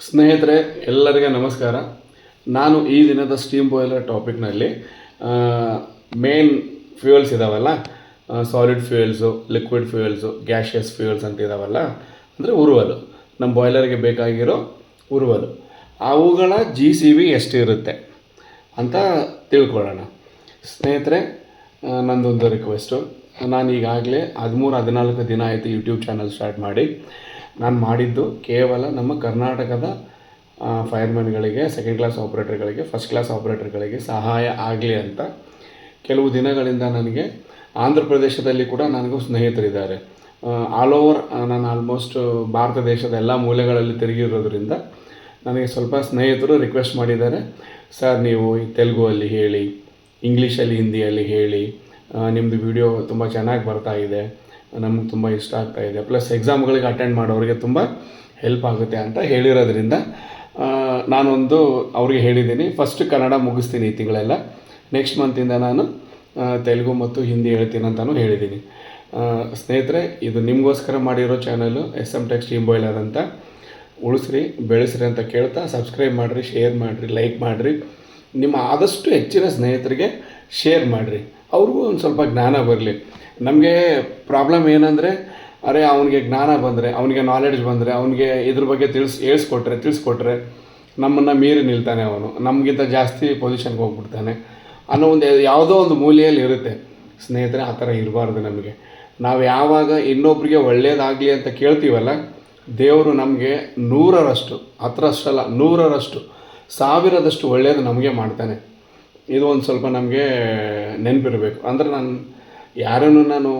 ಸ್ನೇಹಿತರೆ, ಎಲ್ಲರಿಗೆ ನಮಸ್ಕಾರ. ನಾನು ಈ ದಿನದ ಸ್ಟೀಮ್ ಬಾಯ್ಲರ್ ಟಾಪಿಕ್ನಲ್ಲಿ ಮೇನ್ ಫ್ಯೂಯಲ್ಸ್ ಇದಾವಲ್ಲ solid fuels liquid fuels gaseous fuels ಅಂತ ಇದಾವಲ್ಲ, ಅಂದರೆ ಉರುವಲು. ನಮ್ಮ ಬಾಯ್ಲರ್ಗೆ ಬೇಕಾಗಿರೋ ಉರುವಲು. ಅವುಗಳ ಜಿ ಸಿ ವಿ ಎಷ್ಟಿರುತ್ತೆ ಅಂತ ತಿಳ್ಕೊಳ್ಳೋಣ. ಸ್ನೇಹಿತರೆ ನನ್ನದೊಂದು ನಂದೊಂದು ರಿಕ್ವೆಸ್ಟು ನಾನು ಈಗಾಗಲೇ ಹದಿಮೂರು, ಹದಿನಾಲ್ಕು ದಿನ ಆಯಿತು ಯೂಟ್ಯೂಬ್ ಚಾನಲ್ ಸ್ಟಾರ್ಟ್ ಮಾಡಿ. ನಾನು ಮಾಡಿದ್ದು ಕೇವಲ ನಮ್ಮ ಕರ್ನಾಟಕದ ಫೈರ್ಮನ್ಗಳಿಗೆ ಸೆಕೆಂಡ್ ಕ್ಲಾಸ್ ಆಪ್ರೇಟರ್ಗಳಿಗೆ ಫಸ್ಟ್ ಕ್ಲಾಸ್ ಆಪ್ರೇಟರ್ಗಳಿಗೆ ಸಹಾಯ ಆಗಲಿ ಅಂತ ಕೆಲವು ದಿನಗಳಿಂದ ನನಗೆ ಆಂಧ್ರ ಪ್ರದೇಶದಲ್ಲಿ ಕೂಡ ನನಗೂ ಸ್ನೇಹಿತರಿದ್ದಾರೆ. ಆಲ್ ಓವರ್ ನಾನು ಆಲ್ಮೋಸ್ಟ್ ಭಾರತ ದೇಶದ ಎಲ್ಲ ಮೂಲೆಗಳಲ್ಲಿ ತಿರುಗಿರೋದ್ರಿಂದ ನನಗೆ ಸ್ವಲ್ಪ ಸ್ನೇಹಿತರು ರಿಕ್ವೆಸ್ಟ್ ಮಾಡಿದ್ದಾರೆ. ಸರ್ ನೀವು ತೆಲುಗುವಲ್ಲಿ ಹೇಳಿ ಇಂಗ್ಲೀಷಲ್ಲಿ ಹಿಂದಿಯಲ್ಲಿ ಹೇಳಿ ನಿಮ್ಮದು ವಿಡಿಯೋ ತುಂಬ ಚೆನ್ನಾಗಿ ಬರ್ತಾ ಇದೆ. ನಮಗೆ ತುಂಬ ಇಷ್ಟ ಆಗ್ತಾ ಇದೆ. ಪ್ಲಸ್ ಎಕ್ಸಾಮ್ಗಳಿಗೆ ಅಟೆಂಡ್ ಮಾಡೋರಿಗೆ ತುಂಬ ಹೆಲ್ಪ್ ಆಗುತ್ತೆ ಅಂತ ಹೇಳಿರೋದ್ರಿಂದ ನಾನೊಂದು ಅವ್ರಿಗೆ ಹೇಳಿದ್ದೀನಿ. ಫಸ್ಟ್ ಕನ್ನಡ ಮುಗಿಸ್ತೀನಿ ಈ ತಿಂಗಳೆಲ್ಲ. ನೆಕ್ಸ್ಟ್ ಮಂತಿಂದ ನಾನು ತೆಲುಗು ಮತ್ತು ಹಿಂದಿ ಹೇಳ್ತೀನಿ ಅಂತಲೂ ಹೇಳಿದ್ದೀನಿ. ಸ್ನೇಹಿತರೆ, ಇದು ನಿಮಗೋಸ್ಕರ ಮಾಡಿರೋ channel S M team boiler ಅಂತ. ಉಳಿಸ್ರಿ, ಬೆಳೆಸ್ರಿ ಅಂತ ಕೇಳ್ತಾ ಸಬ್ಸ್ಕ್ರೈಬ್ ಮಾಡಿರಿ ಶೇರ್ ಮಾಡಿರಿ ಲೈಕ್ ಮಾಡಿರಿ. ನಿಮ್ಮ ಆದಷ್ಟು ಹೆಚ್ಚಿನ ಸ್ನೇಹಿತರಿಗೆ ಶೇರ್ ಮಾಡಿರಿ. ಅವ್ರಿಗೂ ಒಂದು ಸ್ವಲ್ಪ ಜ್ಞಾನ ಬರಲಿ. ನಮಗೆ ಪ್ರಾಬ್ಲಮ್ ಏನಂದರೆ, ಅರೆ ಅವನಿಗೆ ಜ್ಞಾನ ಬಂದರೆ, ಅವನಿಗೆ ನಾಲೆಡ್ಜ್ ಬಂದರೆ, ಅವನಿಗೆ ಇದ್ರ ಬಗ್ಗೆ ತಿಳಿಸ್, ಹೇಳ್ಸ್ಕೊಟ್ರೆ, ತಿಳಿಸ್ಕೊಟ್ರೆ ನಮ್ಮನ್ನು ಮೀರಿ ನಿಲ್ತಾನೆ ಅವನು. ನಮಗಿಂತ ಜಾಸ್ತಿ ಪೊಸಿಷನ್ಗೆ ಹೋಗ್ಬಿಡ್ತಾನೆ. ಅನ್ನೋ ಒಂದು ಯಾವುದೋ ಒಂದು ಮೂಲೆಯಲ್ಲಿ ಇರುತ್ತೆ. ಸ್ನೇಹಿತರೆ, ಆ ಥರ ಇರಬಾರ್ದು ನಮಗೆ. ನಾವು ಯಾವಾಗ ಇನ್ನೊಬ್ರಿಗೆ ಒಳ್ಳೆಯದಾಗಲಿ ಅಂತ ಕೇಳ್ತೀವಲ್ಲ, ದೇವರು ನಮಗೆ ನೂರರಷ್ಟು ಹತ್ತರಷ್ಟಲ್ಲ ನೂರರಷ್ಟು, ಸಾವಿರದಷ್ಟು ಒಳ್ಳೆಯದು ನಮಗೆ ಮಾಡ್ತಾನೆ. ಇದು ಒಂದು ಸ್ವಲ್ಪ ನಮಗೆ ನೆನಪಿರಬೇಕು. ಅಂದರೆ ನಾನು ಯಾರನ್ನು ನಾನು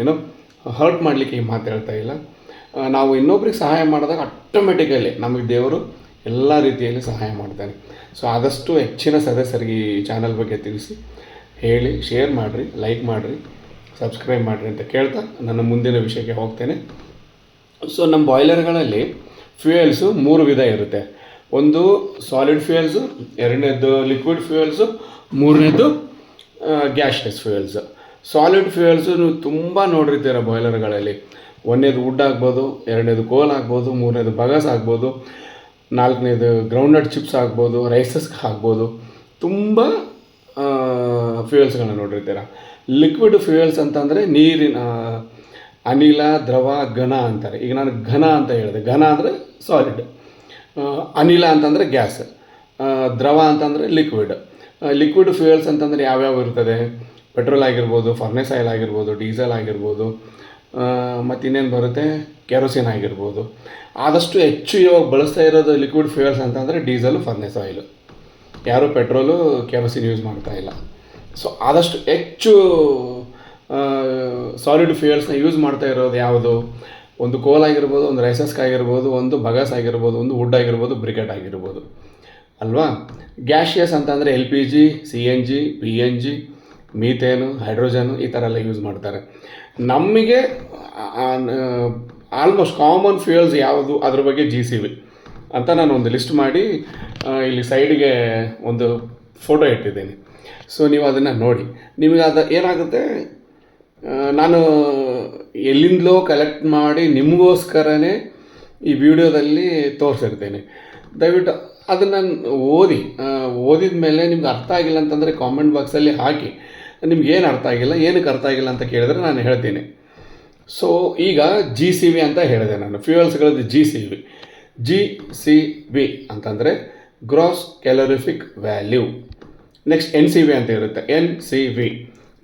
ಏನೋ ಹರ್ಟ್ ಮಾಡಲಿಕ್ಕೆ ಈ ಮಾತು ಹೇಳ್ತಾ ಇಲ್ಲ. ನಾವು ಇನ್ನೊಬ್ರಿಗೆ ಸಹಾಯ ಮಾಡಿದಾಗ ಆಟೋಮೆಟಿಕಲಿ ನಮಗೆ ದೇವರು ಎಲ್ಲ ರೀತಿಯಲ್ಲಿ ಸಹಾಯ ಮಾಡ್ತಾನೆ. ಸೊ ಆದಷ್ಟು ಹೆಚ್ಚಿನ ಸದಸ್ಯರಿಗೆ ಈ ಚಾನಲ್ ಬಗ್ಗೆ ತಿಳಿಸಿ. ಹೇಳಿ ಶೇರ್ ಮಾಡಿರಿ ಲೈಕ್ ಮಾಡಿರಿ ಸಬ್ಸ್ಕ್ರೈಬ್ ಮಾಡಿರಿ ಅಂತ ಕೇಳ್ತಾ ನನ್ನ ಮುಂದಿನ ವಿಷಯಕ್ಕೆ ಹೋಗ್ತೇನೆ. ಸೊ ನಮ್ಮ ಬಾಯ್ಲರ್ಗಳಲ್ಲಿ ಫ್ಯೂಯಲ್ಸು ಮೂರು ವಿಧ ಇರುತ್ತೆ. ಒಂದು ಸಾಲಿಡ್ ಫ್ಯೂಯಲ್ಸು ಎರಡನೇದು ಲಿಕ್ವಿಡ್ ಫ್ಯೂಯಲ್ಸು ಮೂರನೇದು ಗ್ಯಾಸ್ಲೆಸ್ ಫ್ಯೂಯಲ್ಸು ಸಾಲಿಡ್ ಫ್ಯೂಯಲ್ಸು ನೀವು ತುಂಬ ನೋಡಿರ್ತೀರ ಬಾಯ್ಲರ್ಗಳಲ್ಲಿ ಒಂದನೇದು ವುಡ್ ಆಗ್ಬೋದು, ಎರಡನೇದು ಕೋಲ್ ಆಗ್ಬೋದು, ಮೂರನೇದು ಬಗಸ್ ಆಗ್ಬೋದು, ನಾಲ್ಕನೇದು ಗ್ರೌಂಡ್ನಟ್ ಚಿಪ್ಸ್ ಆಗ್ಬೋದು ರೈಸಸ್ ಆಗ್ಬೋದು. ತುಂಬ ಫ್ಯೂಯಲ್ಸ್ಗಳನ್ನ ನೋಡಿರ್ತೀರ ಲಿಕ್ವಿಡ್ ಫ್ಯೂಯಲ್ಸ್ ಅಂತಂದರೆ ನೀರಿನ ಅನಿಲ, ದ್ರವ, ಘನ ಅಂತಾರೆ. ಈಗ ನಾನು ಘನ ಅಂತ ಹೇಳಿದೆ. ಘನ ಅಂದರೆ ಸಾಲಿಡ್ ಅನಿಲ ಅಂತಂದರೆ ಗ್ಯಾಸ್ ದ್ರವ ಅಂತಂದರೆ ಲಿಕ್ವಿಡ್ ಲಿಕ್ವಿಡ್ ಫ್ಯೂಯಲ್ಸ್ ಅಂತಂದರೆ ಯಾವ್ಯಾವ ಇರ್ತದೆ? ಪೆಟ್ರೋಲ್ ಆಗಿರ್ಬೋದು ಫರ್ನೆಸ್ ಆಯಿಲ್ ಆಗಿರ್ಬೋದು ಡೀಸೆಲ್ ಆಗಿರ್ಬೋದು ಮತ್ತು ಇನ್ನೇನು ಬರುತ್ತೆ? ಕೆರೋಸಿನ್ ಆಗಿರ್ಬೋದು. ಆದಷ್ಟು ಹೆಚ್ಚು ಇವಾಗ ಬಳಸ್ತಾ ಇರೋದು ಲಿಕ್ವಿಡ್ ಫ್ಯೂಯಲ್ಸ್ ಅಂತಂದರೆ ಡೀಸೆಲು ಫರ್ನೆಸ್ ಆಯಿಲು ಯಾರೂ ಪೆಟ್ರೋಲು ಕೆರೋಸಿನ್ ಯೂಸ್ ಮಾಡ್ತಾ ಇಲ್ಲ. ಸೊ ಆದಷ್ಟು ಹೆಚ್ಚು ಸಾಲಿಡ್ ಫ್ಯೂಯಲ್ಸ್ನ ಯೂಸ್ ಮಾಡ್ತಾ ಇರೋದು ಯಾವುದು? ಒಂದು ಕೋಲ್ ಆಗಿರ್ಬೋದು, ಒಂದು ರೈಸಸ್ಕ್ ಆಗಿರ್ಬೋದು, ಒಂದು ಬಗಾಸ್ ಆಗಿರ್ಬೋದು, ಒಂದು ವುಡ್ ಆಗಿರ್ಬೋದು ಬ್ರಿಕೆಟ್ ಆಗಿರ್ಬೋದು. ಅಲ್ವಾ? ಗ್ಯಾಶಿಯಸ್ ಅಂತಂದರೆ L P G C N G P N G methane, hydrogen ಈ ಥರ ಎಲ್ಲ ಯೂಸ್ ಮಾಡ್ತಾರೆ. ನಮಗೆ ಆಲ್ಮೋಸ್ಟ್ ಕಾಮನ್ ಫ್ಯೂಯಲ್ಸ್ ಯಾವುದು? ಅದ್ರ ಬಗ್ಗೆ ಜಿ ಸಿ ವಿ ಅಂತ ನಾನು ಒಂದು ಲಿಸ್ಟ್ ಮಾಡಿ ಇಲ್ಲಿ ಸೈಡ್ಗೆ ಒಂದು ಫೋಟೋ ಇಟ್ಟಿದ್ದೀನಿ. ಸೊ ನೀವು ಅದನ್ನು ನೋಡಿ. ನಿಮಗೆ ಅದು ಏನಾಗುತ್ತೆ? ನಾನು ಎಲ್ಲಿಂದಲೋ ಕಲೆಕ್ಟ್ ಮಾಡಿ ನಿಮಗೋಸ್ಕರನೇ ಈ ವಿಡಿಯೋದಲ್ಲಿ ತೋರಿಸಿರ್ತೇನೆ. ದಯವಿಟ್ಟು ಅದನ್ನು ಓದಿ ಓದಿದ ಮೇಲೆ ನಿಮ್ಗೆ ಅರ್ಥ ಆಗಿಲ್ಲ ಅಂತಂದರೆ ಕಾಮೆಂಟ್ ಬಾಕ್ಸಲ್ಲಿ ಹಾಕಿ. ನಿಮ್ಗೆ ಏನು ಅರ್ಥ ಆಗಿಲ್ಲ, ಏನಕ್ಕೆ ಅರ್ಥ ಆಗಿಲ್ಲ ಅಂತ ಕೇಳಿದ್ರೆ ನಾನು ಹೇಳ್ತೀನಿ. ಸೊ ಈಗ ಜಿ ಸಿ ವಿ ಅಂತ ಹೇಳಿದೆ ನಾನು. ಫ್ಯೂಯಲ್ಸ್ಗಳದ್ದು G C V G C V ಅಂತಂದರೆ gross calorific value next N C V ಅಂತ ಇರುತ್ತೆ. N C V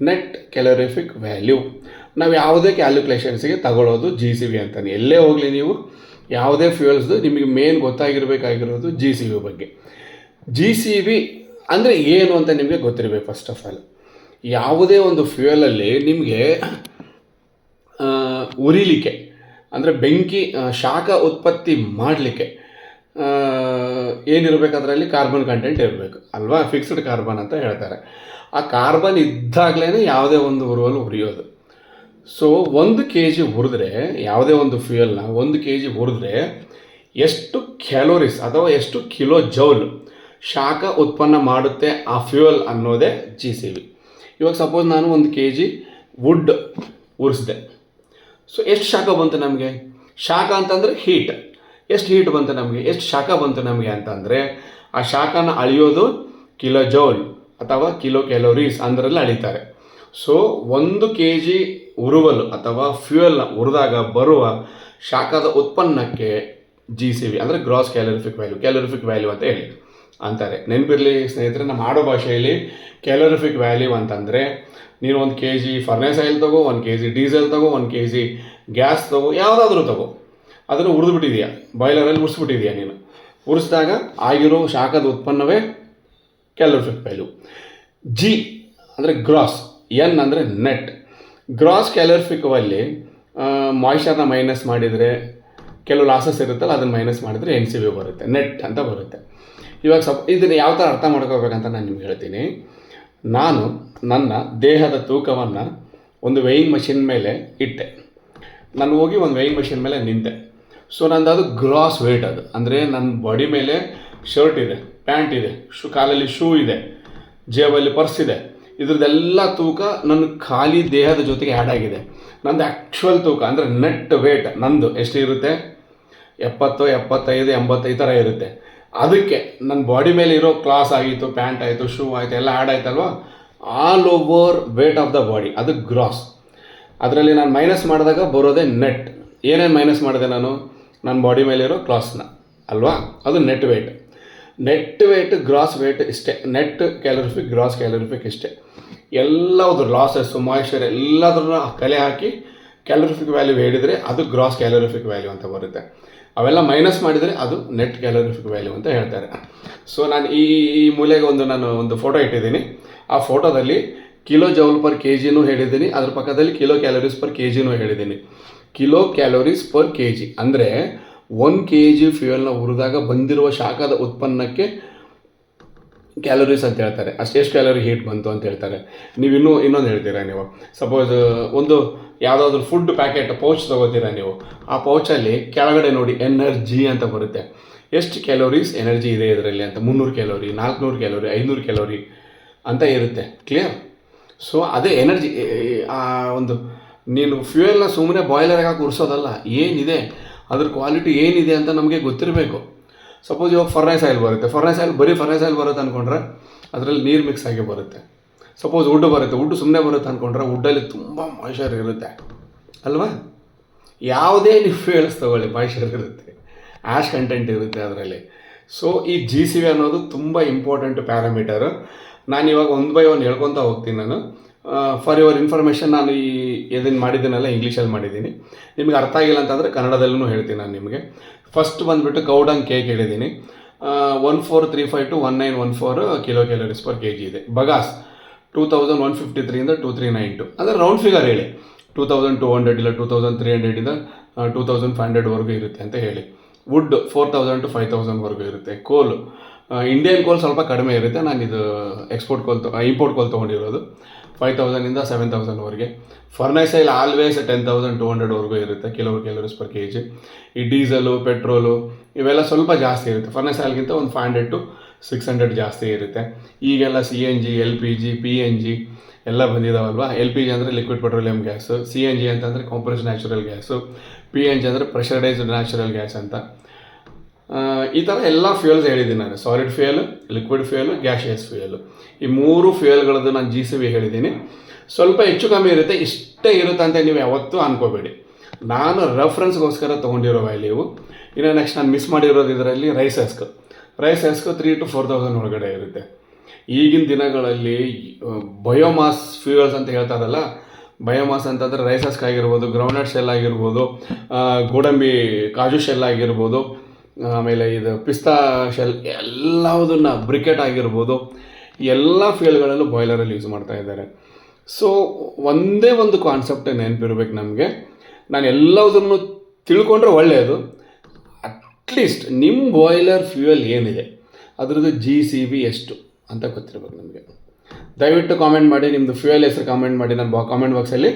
net calorific value ನಾವು ಯಾವುದೇ ಕ್ಯಾಲ್ಕುಲೇಷನ್ಸ್ಗೆ ತಗೊಳ್ಳೋದು ಜಿ ಸಿ ವಿ ಅಂತಾನೆ. ಎಲ್ಲೇ ಹೋಗಲಿ ನೀವು, ಯಾವುದೇ ಫ್ಯೂಯಲ್ಸ್ದು ನಿಮಗೆ ಮೇನ್ ಗೊತ್ತಾಗಿರಬೇಕಾಗಿರೋದು ಜಿ ಸಿ ವಿ ಬಗ್ಗೆ. ಜಿ ಸಿ ವಿ ಅಂದರೆ ಏನು ಅಂತ ನಿಮಗೆ ಗೊತ್ತಿರಬೇಕು ಫಸ್ಟ್ ಆಫ್ ಆಲ್ ಯಾವುದೇ ಒಂದು ಫ್ಯೂಯಲಲ್ಲಿ ನಿಮಗೆ ಉರಿಲಿಕ್ಕೆ, ಅಂದರೆ ಬೆಂಕಿ ಶಾಖ ಉತ್ಪತ್ತಿ ಮಾಡಲಿಕ್ಕೆ ಏನಿರಬೇಕು ಅದರಲ್ಲಿ? ಕಾರ್ಬನ್ ಕಂಟೆಂಟ್ ಇರಬೇಕು. ಅಲ್ವಾ? ಫಿಕ್ಸ್ಡ್ ಕಾರ್ಬನ್ ಅಂತ ಹೇಳ್ತಾರೆ. ಆ ಕಾರ್ಬನ್ ಇದ್ದಾಗಲೇ ಯಾವುದೇ ಒಂದು ಉರುವಲು ಉರಿಯೋದು. ಸೊ ಒಂದು ಕೆ ಜಿ ಹುರಿದ್ರೆ ಯಾವುದೇ ಒಂದು ಫ್ಯೂಯಲ್ನ ಒಂದು ಕೆ ಜಿ ಹುರಿದ್ರೆ ಎಷ್ಟು ಕ್ಯಾಲೋರೀಸ್ ಅಥವಾ ಎಷ್ಟು ಕಿಲೋ ಜೌಲ್ ಶಾಖ ಉತ್ಪನ್ನ ಮಾಡುತ್ತೆ ಆ ಫ್ಯೂಯಲ್ ಅನ್ನೋದೇ ಜಿ ಸಿ ವಿ ಇವಾಗ ಸಪೋಸ್ ನಾನು ಒಂದು ಕೆ ಜಿ ವುಡ್ ಉರಿಸಿದೆ. ಸೊ ಎಷ್ಟು ಶಾಖ ಬಂತು ನಮಗೆ? ಶಾಖ ಅಂತಂದರೆ ಹೀಟ್ ಎಷ್ಟು ಹೀಟ್ ಬಂತು ನಮಗೆ? ಎಷ್ಟು ಶಾಖ ಬಂತು ನಮಗೆ ಅಂತಂದರೆ, ಆ ಶಾಖನ ಅಳೆಯೋದು ಕಿಲೋ ಜೌಲ್ ಅಥವಾ ಕಿಲೋ ಕ್ಯಾಲೋರೀಸ್ ಅಂದ್ರಲ್ಲಿ ಅಳಿತಾರೆ. ಸೊ ಒಂದು ಕೆ ಜಿ ಉರುವಲು ಅಥವಾ ಫ್ಯೂಯಲ್ ಉರಿದಾಗ ಬರುವ ಶಾಖದ ಉತ್ಪನ್ನಕ್ಕೆ ಜಿ ಸಿ ವಿ ಅಂದರೆ gross calorific value calorific value ಅಂತ ಹೇಳಿ. ಅಂತಾರೆ. ನೆನಪಿರಲಿ ಸ್ನೇಹಿತರೆ, ನಮ್ಮ ಆಡೋ ಭಾಷೆಯಲ್ಲಿ ಕ್ಯಾಲೋರಿಫಿಕ್ ವ್ಯಾಲ್ಯೂ ಅಂತಂದರೆ, ನೀನು ಒಂದು ಕೆ ಜಿ ಫರ್ನೇಸ್ ಆಯಿಲ್ ತಗೋ, ಒಂದು ಕೆ ಜಿ ಡೀಸೆಲ್ ತಗೋ, ಒಂದು ಕೆ ಜಿ ಗ್ಯಾಸ್ ತಗೋ, ಯಾವುದಾದ್ರೂ ತಗೋ. ಅದನ್ನು ಉರಿದ್ಬಿಟ್ಟಿದೆಯಾ. ಬಾಯ್ಲರಲ್ಲಿ ಉರಿಸ್ಬಿಟ್ಟಿದೆಯಾ ನೀನು. ಉರಿಸಿದಾಗ ಆಗಿರೋ ಶಾಖದ ಉತ್ಪನ್ನವೇ ಕ್ಯಾಲೋರಿಫಿಕ್ ವ್ಯಾಲ್ಯೂ. ಜಿ ಅಂದರೆ ಗ್ರಾಸ್ ಎನ್ ಅಂದರೆ ನೆಟ್ ಗ್ರಾಸ್ ಕ್ಯಾಲೋರಿಫಿಕ್ವಲ್ಲಿ ಮಾಯ್ಶ್ಚರ್ನ ಮೈನಸ್ ಮಾಡಿದರೆ, ಕೆಲವು ಲಾಸಸ್ ಇರುತ್ತಲ್ಲ, ಅದನ್ನು ಮೈನಸ್ ಮಾಡಿದರೆ ಎನ್ ಸಿ ಬಿ ಬರುತ್ತೆ. ನೆಟ್ ಅಂತ ಬರುತ್ತೆ. ಇವಾಗ ಸ್ವಲ್ಪ ಇದನ್ನು ಯಾವ ಥರ ಅರ್ಥ ಮಾಡ್ಕೋಬೇಕಂತ ನಾನು ನಿಮ್ಗೆ ಹೇಳ್ತೀನಿ. ನಾನು ನನ್ನ ದೇಹದ ತೂಕವನ್ನು ಒಂದು ವೆಯಿಂಗ್ ಮಷಿನ್ ಮೇಲೆ ಇಟ್ಟೆ. ನಾನು ಹೋಗಿ ಒಂದು ವೆಯಿಂಗ್ ಮಷಿನ್ ಮೇಲೆ ನಿಂತೆ. ಸೊ ನಂದು ಅದು ಗ್ರಾಸ್ ವೆಯ್ಟ್ ಅದು. ಅಂದರೆ ನನ್ನ ಬಾಡಿ ಮೇಲೆ ಶರ್ಟ್ ಇದೆ ಪ್ಯಾಂಟ್ ಇದೆ ಶೂ ಕಾಲಲ್ಲಿ ಶೂ ಇದೆ, ಜೇಬಲ್ಲಿ ಪರ್ಸ್ ಇದೆ. ಇದ್ರದ್ದೆಲ್ಲ ತೂಕ ನನ್ನ ಖಾಲಿ ದೇಹದ ಜೊತೆಗೆ ಆ್ಯಡ್ ಆಗಿದೆ. ನಂದು ಆ್ಯಕ್ಚುಯಲ್ ತೂಕ ಅಂದರೆ ನೆಟ್ ವೇಟ್ ನಂದು ಎಷ್ಟು ಇರುತ್ತೆ ಎಪ್ಪತ್ತು, ಎಪ್ಪತ್ತೈದು, ಎಂಬತ್ತೈದು ಥರ ಇರುತ್ತೆ. ಅದಕ್ಕೆ ನನ್ನ ಬಾಡಿ ಮೇಲೆ ಇರೋ ಕ್ಲಾಸ್ ಆಗಿತ್ತು ಪ್ಯಾಂಟ್ ಆಯಿತು ಶೂ ಆಯಿತು ಎಲ್ಲ add ಆಯ್ತಲ್ವ? All over weight of the body ಅದು ಗ್ರಾಸ್ ಅದರಲ್ಲಿ ನಾನು ಮೈನಸ್ ಮಾಡಿದಾಗ ಬರೋದೇ ನೆಟ್ ಏನೇನು ಮೈನಸ್ ಮಾಡಿದೆ ನಾನು? ನನ್ನ ಬಾಡಿ ಮೇಲಿರೋ ಕ್ಲಾಸ್ನ ಅಲ್ವಾ? ಅದು net weight net weight gross weight ಇಷ್ಟೇ. ನೆಟ್ ಕ್ಯಾಲೋರಿಫಿಕ್ ಗ್ರಾಸ್ ಕ್ಯಾಲೋರಿಫಿಕ್ ಇಷ್ಟೇ. ಎಲ್ಲದ್ರ ಲಾಸಸ್ಸು ಮಾಯಿಶ್ಚರ್ ಎಲ್ಲದನ್ನ ಕಲೆ ಹಾಕಿ ಕ್ಯಾಲೋರಿಫಿಕ್ ವ್ಯಾಲ್ಯೂ ಹೇಳಿದರೆ ಅದು ಗ್ರಾಸ್ ಕ್ಯಾಲೋರಿಫಿಕ್ ವ್ಯಾಲ್ಯೂ ಅಂತ ಬರುತ್ತೆ. ಅವೆಲ್ಲ ಮೈನಸ್ ಮಾಡಿದರೆ ಅದು ನೆಟ್ ಕ್ಯಾಲೋರಿಫಿಕ್ ವ್ಯಾಲ್ಯೂ ಅಂತ ಹೇಳ್ತಾರೆ. ಸೊ ನಾನು ಈ ಮೂಲೆಗೆ ಒಂದು ನಾನು ಒಂದು ಫೋಟೋ ಇಟ್ಟಿದ್ದೀನಿ. ಆ ಫೋಟೋದಲ್ಲಿ ಕಿಲೋ ಜೌಲ್ ಪರ್ ಕೆ ಜಿನೂ ಹೇಳಿದ್ದೀನಿ. ಅದ್ರ ಪಕ್ಕದಲ್ಲಿ ಕಿಲೋ ಕ್ಯಾಲೋರೀಸ್ ಪರ್ ಕೆ ಜಿನೂ ಹೇಳಿದ್ದೀನಿ. Kilo calories per K G ಅಂದರೆ ಒನ್ ಕೆ ಜಿ ಫ್ಯೂಯಲ್ನ ಹುರಿದಾಗ ಬಂದಿರುವ ಶಾಖದ ಉತ್ಪನ್ನಕ್ಕೆ ಕ್ಯಾಲೋರೀಸ್ ಅಂತ ಹೇಳ್ತಾರೆ. ಅಷ್ಟು ಎಷ್ಟು ಕ್ಯಾಲೋರಿ ಹೀಟ್ ಬಂತು ಅಂತ ಹೇಳ್ತಾರೆ. ನೀವು ಇನ್ನೂ ಇನ್ನೊಂದು ಹೇಳ್ತೀರಾ ನೀವು? ಸಪೋಸ್ ಒಂದು ಯಾವುದಾದ್ರೂ ಫುಡ್ ಪ್ಯಾಕೆಟ್ ಪೌಚ್ ತೊಗೋತೀರಾ ನೀವು? ಆ ಪೌಚಲ್ಲಿ ಕೆಳಗಡೆ ನೋಡಿ ಎನರ್ಜಿ ಅಂತ ಬರುತ್ತೆ. ಎಷ್ಟು ಕ್ಯಾಲೋರೀಸ್ ಎನರ್ಜಿ ಇದೆ ಇದರಲ್ಲಿ ಅಂತ? ಮುನ್ನೂರು ಕ್ಯಾಲೋರಿ ನಾಲ್ಕುನೂರು ಕ್ಯಾಲೋರಿ ಐನೂರು ಕ್ಯಾಲೋರಿ ಅಂತ ಇರುತ್ತೆ. ಕ್ಲಿಯರ್ ಸೊ ಅದೇ ಎನರ್ಜಿ ಆ ಒಂದು, ನೀನು ಫ್ಯೂಯಲ್ನ ಸುಮ್ಮನೆ ಬಾಯ್ಲರ್ಗೆ ಹಾಕಿ ಉರಿಸೋದಲ್ಲ, ಏನಿದೆ? ಅದ್ರ ಕ್ವಾಲಿಟಿ ಏನಿದೆ ಅಂತ ನಮಗೆ ಗೊತ್ತಿರಬೇಕು. ಸಪೋಸ್ ಇವಾಗ ಫರ್ನೈಸ್ ಆಯಿಲ್ ಬರುತ್ತೆ. ಫರ್ನೈಸ್ ಆಯಿಲ್ ಬರೀ ಫರ್ನೈಸ್ ಆಯಿಲ್ ಬರುತ್ತೆ ಅಂದ್ಕೊಂಡ್ರೆ ಅದರಲ್ಲಿ ನೀರು ಮಿಕ್ಸ್ ಆಗಿ ಬರುತ್ತೆ. ಸಪೋಸ್ ವುಡ್ ಬರುತ್ತೆ. ವುಡ್ ಸುಮ್ಮನೆ ಬರುತ್ತೆ ಅಂದ್ಕೊಂಡ್ರೆ ವುಡ್ಡಲ್ಲಿ ತುಂಬ ಮಾಯ್ಶ್ಚರ್ ಇರುತ್ತೆ. ಅಲ್ವಾ? ಯಾವುದೇ ನೀವು ಫೇಲ್ಸ್ ತೊಗೊಳ್ಳಿ ಮಾಯ್ಶ್ಚರ್ ಇರುತ್ತೆ. ಆ್ಯಶ್ ಕಂಟೆಂಟ್ ಇರುತ್ತೆ ಅದರಲ್ಲಿ. ಸೊ ಈ ಜಿ ಸಿ ವಿ ಅನ್ನೋದು ತುಂಬ ಇಂಪಾರ್ಟೆಂಟ್ ಪ್ಯಾರಾಮೀಟರು ನಾನು ಇವಾಗ ಒಂದು ಬೈ ಒನ್ ಹೇಳ್ಕೊತಾ ಹೋಗ್ತೀನಿ ನಾನು. ಫಾರ್ ಯುವರ್ ಇನ್ಫಾರ್ಮೇಷನ್ ನಾನು ಈ ಇದನ್ನು ಮಾಡಿದ್ದೀನಲ್ಲ ಇಂಗ್ಲೀಷಲ್ಲಿ ಮಾಡಿದ್ದೀನಿ. ನಿಮಗೆ ಅರ್ಥ ಆಗಿಲ್ಲ ಅಂತಂದರೆ ಕನ್ನಡದಲ್ಲೂ ಹೇಳ್ತೀನಿ ನಾನು ನಿಮಗೆ. ಫಸ್ಟ್ ಬಂದುಬಿಟ್ಟು ಕೌಡಂಗ್ ಕೇಕ್ ಹೇಳಿದ್ದೀನಿ. One four three five to one nine one four kilo calories per K G ಇದೆ. Bagasse two thousand one fifty ತ್ರೀಯಿಂದ two three nine two ಅಂದರೆ ರೌಂಡ್ ಫಿಗರ್ ಹೇಳಿ. ಟೂ ತೌಸಂಡ್ ಟೂ ಹಂಡ್ರೆಡ್ ಇಲ್ಲ two thousand three ಹಂಡ್ರೆಡಿಂದ two thousand five ಹಂಡ್ರೆಡ್ವರೆಗೂ ಇರುತ್ತೆ ಅಂತ ಹೇಳಿ. Wood four thousand to five ತೌಸಂಡ್ವರೆಗೂ ಇರುತ್ತೆ. ಕೋಲ್ ಇಂಡಿಯನ್ ಕೋಲ್ ಸ್ವಲ್ಪ ಕಡಿಮೆ ಇರುತ್ತೆ. ನಾನು ಇದು ಎಕ್ಸ್ಪೋರ್ಟ್ ಕೋಲ್ ತೊ ಇಂಪೋರ್ಟ್ ಕೋಲ್ ತೊಗೊಂಡಿರೋದು. ಫೈವ್ ತೌಸಂಡಿಂದ seven ತೌಸಂಡ್ವರೆಗೆ furnace oil always ten thousand to ಹಂಡ್ರೆಡ್ವರೆಗೂ ಇರುತ್ತೆ kilo calories per K G ಈ ಡೀಸೆಲು ಪೆಟ್ರೋಲು ಇವೆಲ್ಲ ಸ್ವಲ್ಪ ಜಾಸ್ತಿ ಇರುತ್ತೆ. ಫರ್ನೈಸ್ ಆಯಿಲ್ಗಿಂತ ಒಂದು five hundred to six hundred ಜಾಸ್ತಿ ಇರುತ್ತೆ. ಈಗೆಲ್ಲ C N G L P G P N G ಎಲ್ಲ ಬಂದಿದ್ದಾವಲ್ವಾ ಎಲ್ ಪಿ ಜಿ ಅಂದರೆ liquid petroleum gas C N G ಅಂತಂದರೆ compress natural gas P N G ಅಂದರೆ ಪ್ರೆಷರೈಸ್ಡ್ ನ್ಯಾಚುರಲ್ ಗ್ಯಾಸ್ ಅಂತ. ಈ ಥರ ಎಲ್ಲ ಫ್ಯೂಯಲ್ಸ್ ಹೇಳಿದ್ದೀನಿ ನಾನು. Solid fuel liquid fuel gaseous fuel ಈ ಮೂರು ಫ್ಯೂಯಲ್ಗಳದ್ದು ನಾನು ಜಿ ಸಿ ಬಿ ಹೇಳಿದ್ದೀನಿ. ಸ್ವಲ್ಪ ಹೆಚ್ಚು ಕಮ್ಮಿ ಇರುತ್ತೆ, ಇಷ್ಟೇ ಇರುತ್ತೆ ಅಂತ ನೀವು ಯಾವತ್ತೂ ಅನ್ಕೋಬೇಡಿ. ನಾನು ರೆಫ್ರೆನ್ಸ್ಗೋಸ್ಕರ ತೊಗೊಂಡಿರೋ ವ್ಯಾಲ್ಯೂ ಇನ್ನು ನೆಕ್ಸ್ಟ್ ನಾನು ಮಿಸ್ ಮಾಡಿರೋದು ಇದರಲ್ಲಿ rice husk rice husk three to four thousand ಒಳಗಡೆ ಇರುತ್ತೆ. ಈಗಿನ ದಿನಗಳಲ್ಲಿ ಬಯೋಮಾಸ್ ಫ್ಯೂಯಲ್ಸ್ ಅಂತ ಹೇಳ್ತಾರಲ್ಲ ಬಯೋಮಾಸ್ ಅಂತಂದರೆ ರೈಸಸ್ಕ್ ಆಗಿರ್ಬೋದು ಗ್ರೌಂಡ್ನಟ್ ಶೆಲ್ ಆಗಿರ್ಬೋದು ಗೋಡಂಬಿ, ಕಾಜು ಶೆಲ್ ಆಗಿರ್ಬೋದು ಆಮೇಲೆ ಇದು ಪಿಸ್ತಾ ಶೆಲ್ ಎಲ್ಲದನ್ನ ಬ್ರಿಕೆಟ್ ಆಗಿರ್ಬೋದು, ಎಲ್ಲ ಫ್ಯೂಯಲ್ಗಳಲ್ಲೂ ಬಾಯ್ಲರಲ್ಲಿ ಯೂಸ್ ಮಾಡ್ತಾ ಇದ್ದಾರೆ. ಸೊ, ಒಂದೇ ಒಂದು ಕಾನ್ಸೆಪ್ಟ್ ನೆನಪಿರ್ಬೇಕು ನಮಗೆ. ನಾನು ಎಲ್ಲದನ್ನು ತಿಳ್ಕೊಂಡ್ರೆ ಒಳ್ಳೆಯದು. ಅಟ್ಲೀಸ್ಟ್ ನಿಮ್ಮ ಬಾಯ್ಲರ್ ಫ್ಯೂಯಲ್ ಏನಿದೆ, ಅದರದ್ದು ಜಿ ಸಿ ಬಿ ಎಷ್ಟು ಅಂತ ಗೊತ್ತಿರ್ಬೇಕು ನಮಗೆ. ದಯವಿಟ್ಟು ಕಾಮೆಂಟ್ ಮಾಡಿ ನಿಮ್ಮದು ಫ್ಯೂಯಲ್ ಹೆಸರು ಕಾಮೆಂಟ್ ಮಾಡಿ, ನನ್ನ ಬಾ ಕಾಮೆಂಟ್ ಬಾಕ್ಸಲ್ಲಿ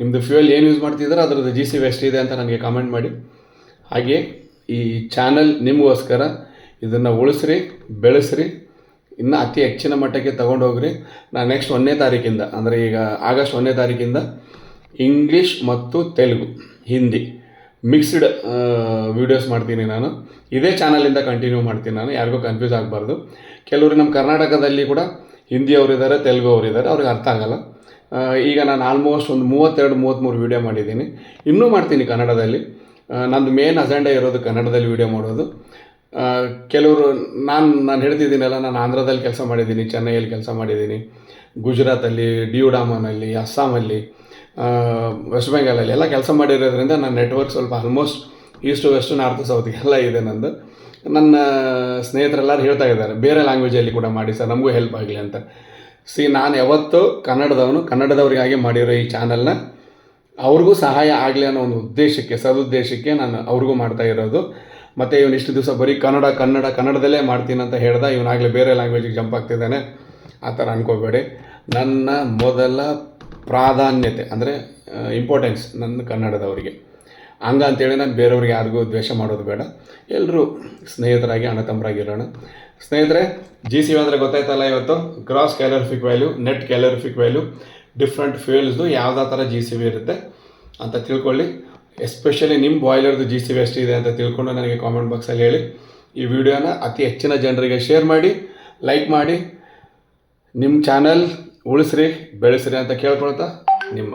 ನಿಮ್ಮದು ಫ್ಯೂಯಲ್ ಏನು ಯೂಸ್ ಮಾಡ್ತಿದ್ದೀರೋ ಅದರದ್ದು ಜಿ ಸಿ ಬಿ ಎಷ್ಟಿದೆ ಅಂತ ನನಗೆ ಕಾಮೆಂಟ್ ಮಾಡಿ. ಹಾಗೆ ಈ ಚಾನಲ್ ನಿಮಗೋಸ್ಕರ ಇದನ್ನು ಉಳಿಸ್ರಿ, ಬೆಳೆಸ್ರಿ, ಇನ್ನು ಅತಿ ಹೆಚ್ಚಿನ ಮಟ್ಟಕ್ಕೆ ತಗೊಂಡೋಗ್ರಿ ನಾನು ನೆಕ್ಸ್ಟ್ ಒಂದನೇ ತಾರೀಕಿಂದ, ಅಂದರೆ ಈಗ ಆಗಸ್ಟ್ ಒಂದನೇ ತಾರೀಕಿಂದ ಇಂಗ್ಲೀಷ್ ಮತ್ತು ತೆಲುಗು, ಹಿಂದಿ ಮಿಕ್ಸ್ಡ್ ವೀಡಿಯೋಸ್ ಮಾಡ್ತೀನಿ ನಾನು. ಇದೇ ಚಾನಲಿಂದ ಕಂಟಿನ್ಯೂ ಮಾಡ್ತೀನಿ ನಾನು, ಯಾರಿಗೂ ಕನ್ಫ್ಯೂಸ್ ಆಗಬಾರ್ದು. ಕೆಲವರು ನಮ್ಮ ಕರ್ನಾಟಕದಲ್ಲಿ ಕೂಡ ಹಿಂದಿಯವರು ಇದ್ದಾರೆ ತೆಲುಗು ಅವರು ಇದ್ದಾರೆ ಅವ್ರಿಗೆ ಅರ್ಥ ಆಗಲ್ಲ. ಈಗ ನಾನು ಆಲ್ಮೋಸ್ಟ್ ಒಂದು ಮೂವತ್ತೆರಡು ಮೂವತ್ತ್ಮೂರು ವೀಡಿಯೋ ಮಾಡಿದ್ದೀನಿ. ಇನ್ನೂ ಮಾಡ್ತೀನಿ ಕನ್ನಡದಲ್ಲಿ. ನಂದು ಮೇನ್ ಅಜೆಂಡಾ ಇರೋದು ಕನ್ನಡದಲ್ಲಿ ವೀಡಿಯೋ ಮಾಡೋದು. ಕೆಲವರು, ನಾನು ನಾನು ಹೇಳ್ತಿದ್ದೀನಲ್ಲ, ನಾನು ಆಂಧ್ರದಲ್ಲಿ ಕೆಲಸ ಮಾಡಿದ್ದೀನಿ, ಚೆನ್ನೈಯಲ್ಲಿ ಕೆಲಸ ಮಾಡಿದ್ದೀನಿ. ಗುಜರಾತಲ್ಲಿ, ಡಿಯುಡಾಮನಲ್ಲಿ, ಅಸ್ಸಾಮಲ್ಲಿ ವೆಸ್ಟ್ ಬೆಂಗಾಲಲ್ಲಿ ಎಲ್ಲ ಕೆಲಸ ಮಾಡಿರೋದ್ರಿಂದ ನನ್ನ ನೆಟ್ವರ್ಕ್ ಸ್ವಲ್ಪ almost east west north south ಎಲ್ಲ ಇದೆ ನಂದು. ನನ್ನ ಸ್ನೇಹಿತರೆಲ್ಲರೂ ಹೇಳ್ತಾ ಇದ್ದಾರೆ, ಬೇರೆ ಲ್ಯಾಂಗ್ವೇಜಲ್ಲಿ ಕೂಡ ಮಾಡಿ ಸರ್, ನಮಗೂ ಹೆಲ್ಪ್ ಆಗಲಿ ಅಂತ. ಸಿ ನಾನು ಯಾವತ್ತೂ ಕನ್ನಡದವನು, ಕನ್ನಡದವರಿಗಾಗಿ ಮಾಡಿರೋ ಈ ಚಾನಲ್ನ ಅವ್ರಿಗೂ ಸಹಾಯ ಆಗಲಿ ಅನ್ನೋ ಒಂದು ಉದ್ದೇಶಕ್ಕೆ, ಸದುದ್ದೇಶಕ್ಕೆ ನಾನು ಅವ್ರಿಗೂ ಮಾಡ್ತಾ ಇರೋದು. ಮತ್ತು ಇವನು ಇಷ್ಟು ದಿವಸ ಬರೀ ಕನ್ನಡ ಕನ್ನಡ, ಕನ್ನಡದಲ್ಲೇ ಮಾಡ್ತೀನಿ ಅಂತ ಹೇಳ್ದ ಇವನಾಗಲೇ ಬೇರೆ ಲ್ಯಾಂಗ್ವೇಜಿಗೆ ಜಂಪ್ ಆಗ್ತಿದ್ದಾನೆ. ಆ ಥರ ಅನ್ಕೋಬೇಡಿ. ನನ್ನ ಮೊದಲ ಪ್ರಾಧಾನ್ಯತೆ ಅಂದರೆ ಇಂಪಾರ್ಟೆನ್ಸ್ ನನ್ನ ಕನ್ನಡದವರಿಗೆ. ಹಂಗ ಅಂತೇಳಿ ನಾನು ಬೇರೆಯವ್ರಿಗೆ ಯಾರಿಗೂ ದ್ವೇಷ ಮಾಡೋದು ಬೇಡ. ಎಲ್ಲರೂ ಸ್ನೇಹಿತರಾಗಿ, ಅಣ್ಣ ತಮ್ಮರಾಗಿರೋಣ. ಸ್ನೇಹಿತರೆ ಜಿ ಸಿ ಅಂದರೆ ಗೊತ್ತಾಯ್ತಲ್ಲ ಇವತ್ತು? Gross calorific value net calorific value different ಫ್ಯೂಯಲ್ಸ್ದು ಯಾವುದೇ ಥರ ಜಿ ಸಿ ಬಿ ಇರುತ್ತೆ ಅಂತ ತಿಳ್ಕೊಳ್ಳಿ. ಎಸ್ಪೆಷಲಿ ನಿಮ್ಮ ಬಾಯ್ಲರ್ದು ಜಿ ಸಿ ಬಿ ಎಷ್ಟಿದೆ ಅಂತ ತಿಳ್ಕೊಂಡು ನನಗೆ ಕಾಮೆಂಟ್ ಬಾಕ್ಸಲ್ಲಿ ಹೇಳಿ. ಈ ವಿಡಿಯೋನ ಅತಿ ಹೆಚ್ಚಿನ ಜನರಿಗೆ ಶೇರ್ ಮಾಡಿ ಲೈಕ್ ಮಾಡಿ. ನಿಮ್ಮ ಚಾನಲ್ ಉಳಿಸ್ರಿ, ಬೆಳೆಸ್ರಿ ಅಂತ ಕೇಳ್ಕೊಳ್ತಾ ನಿಮ್ಮ